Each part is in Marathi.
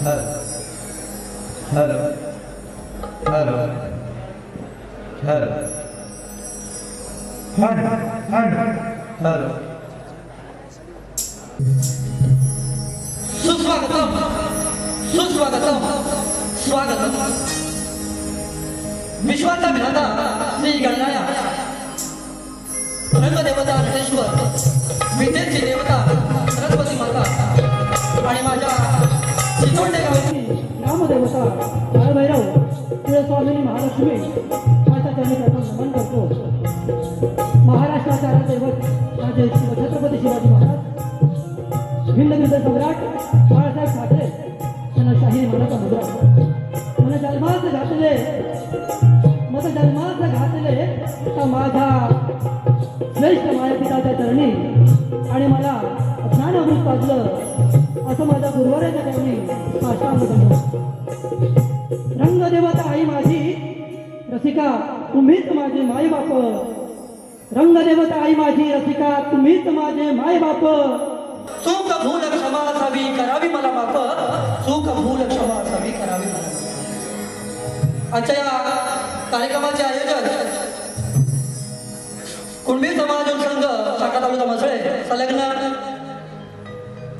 हॅलो. हॅलो. हॅलो. हॅलो. सुस्वागतम. सुस्वागतम. स्वागतम. विश्वाचा विधाता श्री गणराया रंगदेवता नटेश्वर ज्ञानामृत पाजलं असं माझ्या गुरुवाराच्या चरणी साष्टांग दंडवत. रंगदेवता आई माझी. रसिका तुम्हीच माझे माय बाप. रंगदेवता आई माझी रसिका तुम्हीच माझे माय बाप. चूक भूल क्षमा असावी करावी मला बाप. चूक भूल क्षमा असावी करावी मला माफ. आजच्या या कार्यक्रमाचे आयोजन कुणबी समाज संघ शाखा तालुका मसळे संलग्न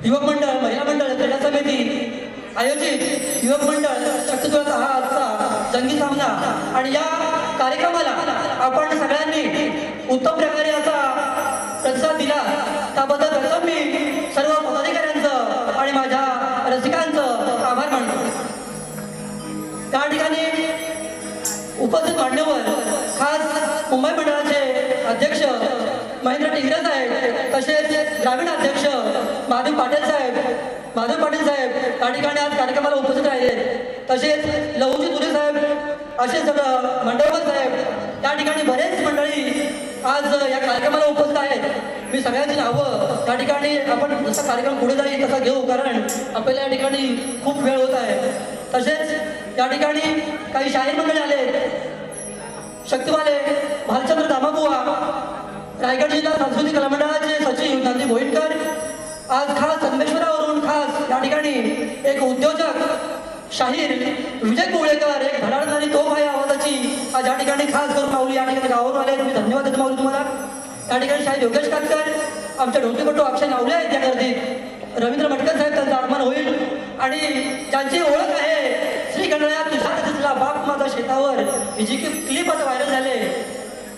युवक मंडळ महिला मंडळ क्रीडा समिती आयोजित युवक मंडळ शक्तीचा हा आजचा जंगी सामना. आणि या कार्यक्रमाला आपण सगळ्यांनी उत्तम प्रकारे असा प्रतिसाद दिला. त्याबद्दल प्रथम मी सर्व पदाधिकाऱ्यांचं आणि माझ्या रसिकांचं आभार मानतो. त्या ठिकाणी उपस्थित मान्यवर खास मुंबई मंडळाचे अध्यक्ष महेंद्र टिंगरे साहेब तसेच ग्रामीण अध्यक्ष महादेव पाटील साहेब महादेव पाटील साहेब त्या ठिकाणी आज कार्यक्रमाला उपस्थित राहिले. तसेच लहूजी दुरे साहेब असे सगळं मंडळवर साहेब त्या ठिकाणी बरेच मंडळी आज या कार्यक्रमाला उपस्थित आहेत. मी सगळ्यांची नावं त्या ठिकाणी आपण जसा कार्यक्रम पुढे जाईल तसा घेऊ कारण आपल्याला या ठिकाणी खूप वेळ होत आहे. तसेच या ठिकाणी काही शाहीर मंडळी आले. शक्तिवाले भालचंद्र दामाबुवा रायगड जिल्हा सांस्कृतिक कला मंडळाचे सचिव नंदी भोईटकर आज खास संगमेश्वरावरून खास या ठिकाणी एक उद्योजक शाहीर विजय कोवळेकर एक धडाडणारी तो आहे आवाजाची आज या ठिकाणी खास करून माऊली या ठिकाणी गावावरून आले मी धन्यवाद देतो माऊली तुम्हाला. या ठिकाणी शाहीर योगेश काटकर आमच्या ढोकेपटू अक्षय नावले आहेत त्या गर्दीत. रवींद्र मटकर साहेब त्यांचा आगमन होईल. आणि त्यांची ओळख आहे श्री गणराया तुझ्या तिथला बाप माझा शेतावर. ही जी की क्लिप आता व्हायरल झाले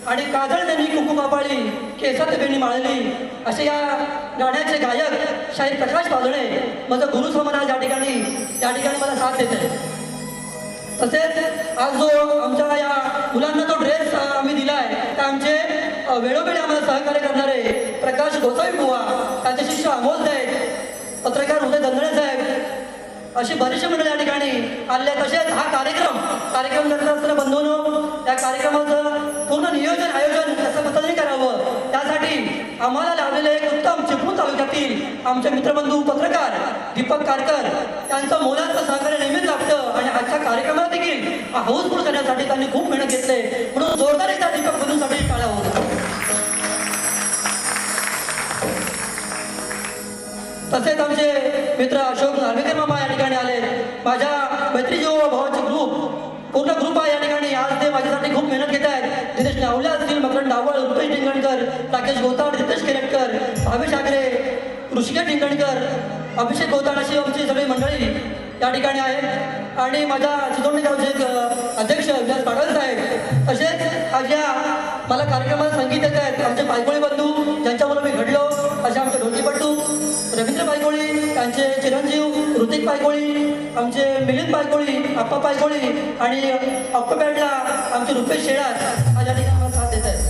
आणि काजळ त्यांनी कुकू कापाळी केसात बेणी माळली असे या गाण्याचे गायक शाहीर प्रकाश बाजणे माझं गुरु समन या ठिकाणी त्या ठिकाणी मला साथ देत आहे तसेच आज जो आमच्या या मुलांना जो ड्रेस आम्ही दिलाय त्या आमचे वेळोवेळी आम्हाला सहकार्य करणारे प्रकाश गोसावी बुवा त्याचे शिष्य अमोल साहेब पत्रकार उदय दंदळे साहेब अशी बरीचशी मंडळी या ठिकाणी आले तसेच हा कार्यक्रम कार्यक्रम करत असताना बंधून या कार्यक्रमाचं पूर्ण नियोजन आयोजन कसं करावं. त्यासाठी आम्हाला लावलेले एक उत्तम चिपळूण तालुक्यातील आमचे मित्रबंधू पत्रकार दीपक कारकर त्यांचं मोलाचं सहकार्य नेहमीच लागतं आणि आजच्या कार्यक्रमात देखील हाऊसफुल करण्यासाठी त्यांनी खूप मेहनत घेतले म्हणून जोरदार एकदा दीपक बंधूंसाठी टाळ्या होत तसेच आमचे मित्र अशोक नार्वेकर मामा या ठिकाणी आले. माझ्या मैत्री जीव भावाचे ग्रुप पूर्ण ग्रुप आहे या ठिकाणी. आज ते माझ्यासाठी खूप मेहनत घेत आहेत. दिनेश नावले असतील मकरंद डावळ रुपेश टिंगणकर राकेश गोताड रितेश केरटकर भावेश आगरे ऋषिकेश टिंगणकर अभिषेक गोताड अशी आमची सगळी मंडळी या ठिकाणी आहेत. आणि माझ्या चितोंडी गावचे एक, अध्यक्ष विलास पाडल साहेब तसेच आज या मला कार्यक्रमात संगीत येत आहेत. आमचे पायकोळी बंधू ज्यांच्याबरोबर मी घडलो असे आमचे ढोकीपट्टू त्यांचे चिरंजीव ऋतिक पायकोळी आमचे मिलिंद पायकोळी अप्पा पायकोळी आणि ऑक्टोपॅडला आमचे रुपेश शेळार आज या ठिकाणी मला साथ देत आहेत.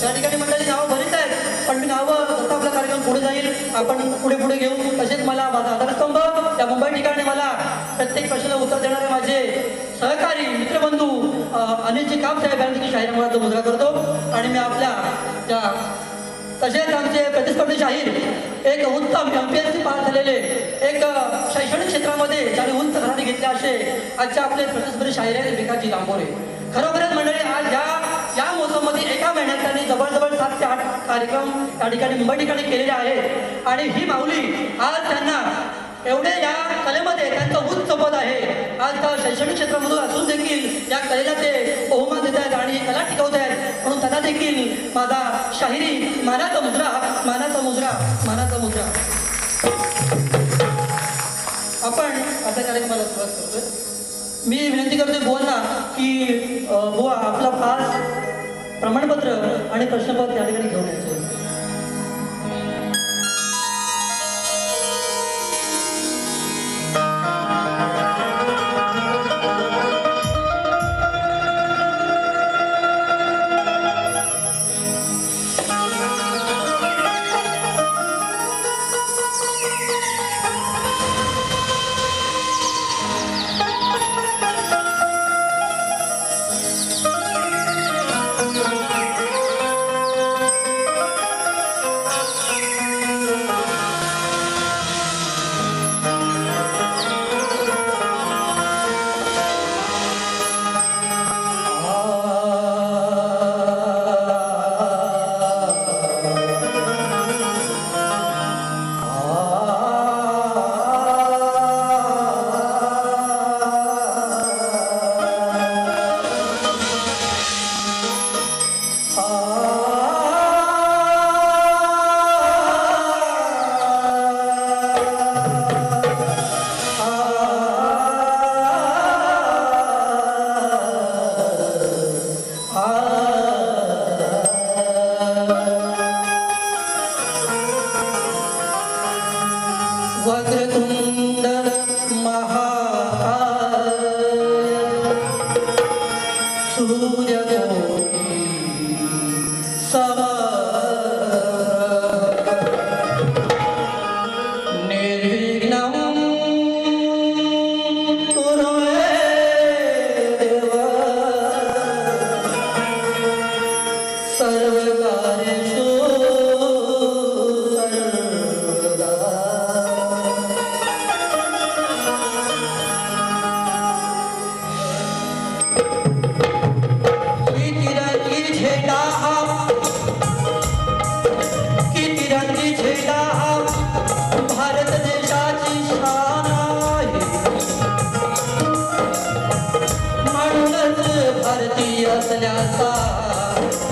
त्या ठिकाणी मंडळी नावं भरीत आहेत पण मी नावं आता आपला कार्यक्रम पुढे जाईल आपण पुढे पुढे घेऊ. तसेच मला माझा आधारस्तंभ त्या मुंबई ठिकाणी मला प्रत्येक प्रश्नाला उत्तर देणारे माझे सहकारी मित्रबंधू अनिलजी काम साहेब यांची शाहीर मुळात मुद्रा करतो. आणि मी आपल्या त्या तसेच आमचे प्रतिस्पर्धी शाहीर एक उत्तम M P S C pass झालेले एक शैक्षणिक क्षेत्रामध्ये ज्याने उंच घराने घेतले असे आजचे आपले प्रतिस्पर्धी शाहीर आहेत भिकाजी लांबोरे खरोखरच मंडळी आज या या मोसममध्ये एका महिन्यात त्यांनी जवळजवळ सात ते आठ कार्यक्रम त्या ठिकाणी मुंबई ठिकाणी केलेले आहेत. आणि ही माऊली आज त्यांना एवढे या कलेमध्ये त्यांचा उच्च पद आहे. आज त्या शैक्षणिक क्षेत्रामधून असून देखील या कलेला ते बहुमान देत आहेत आणि कला टिकवत आहेत म्हणून त्यांना देखील माझा शाहिरी मानाचा मुद्रा मानाचा मुद्रा मानाचा मुद्रा. आपण आता कार्यक्रमाला सुरुवात करतोय. मी विनंती करते बुवांना की बुवा आपला पास प्रमाणपत्र आणि प्रश्नपत्र या ठिकाणी घेऊन यायचं.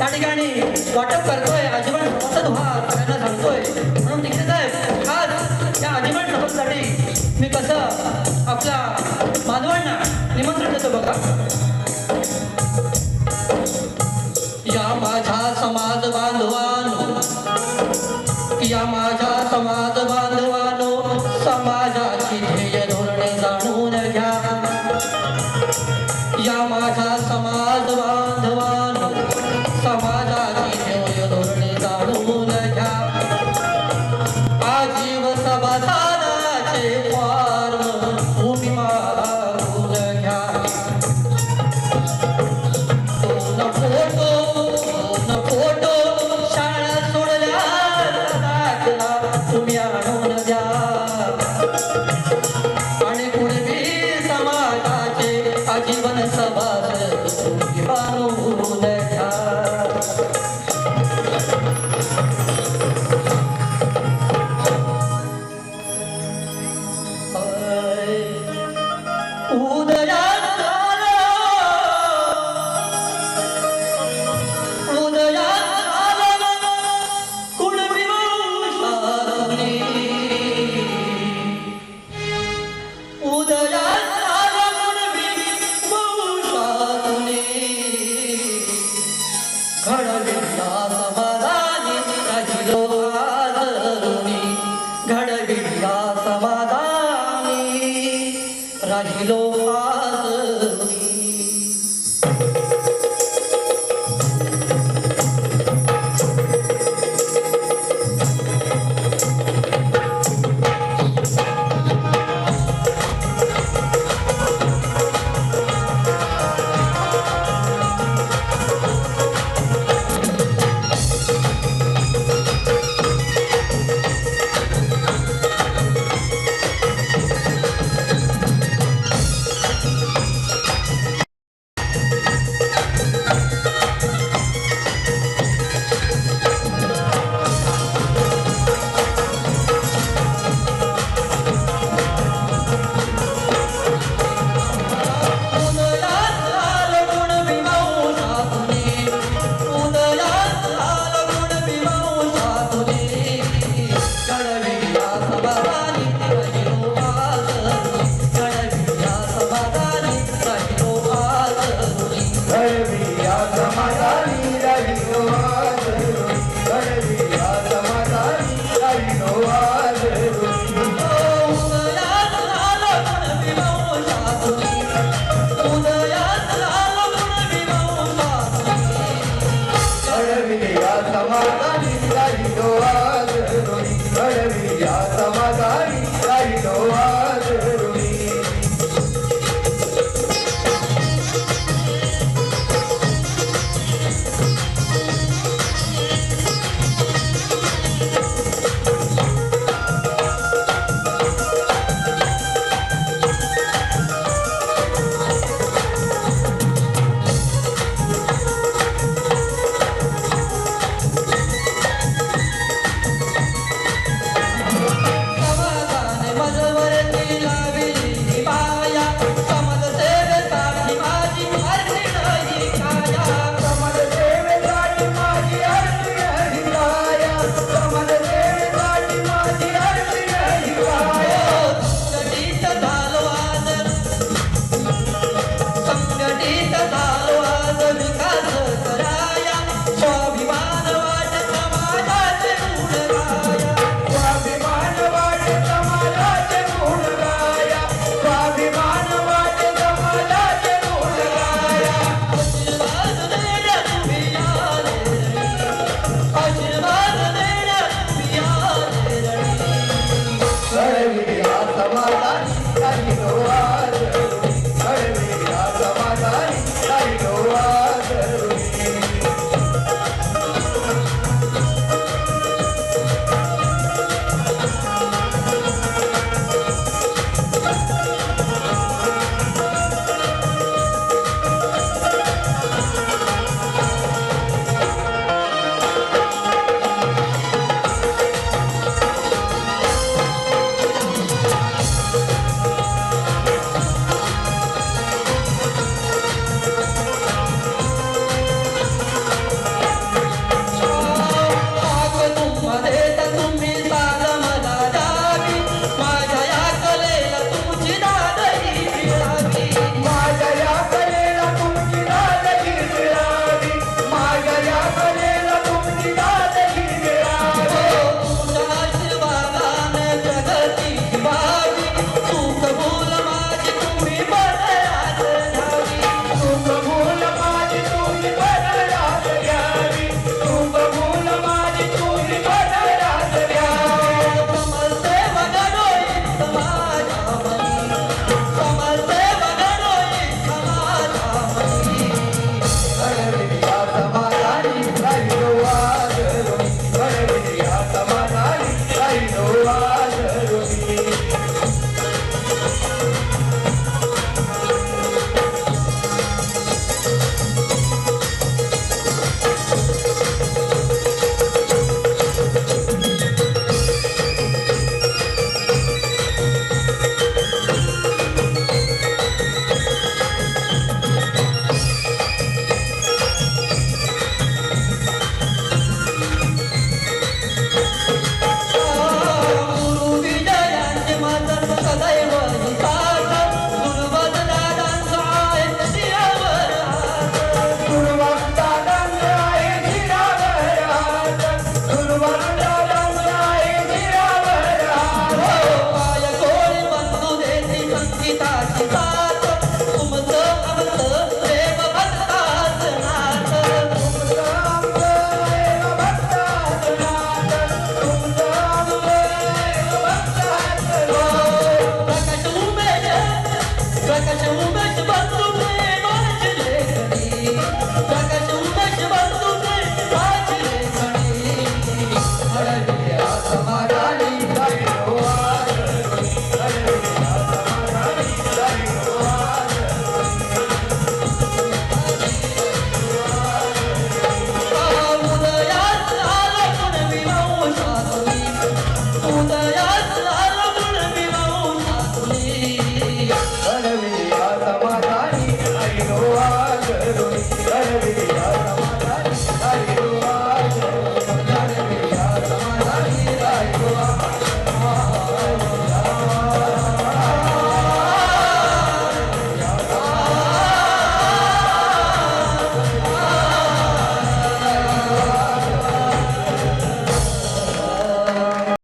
त्या ठिकाणी वाटप करतोय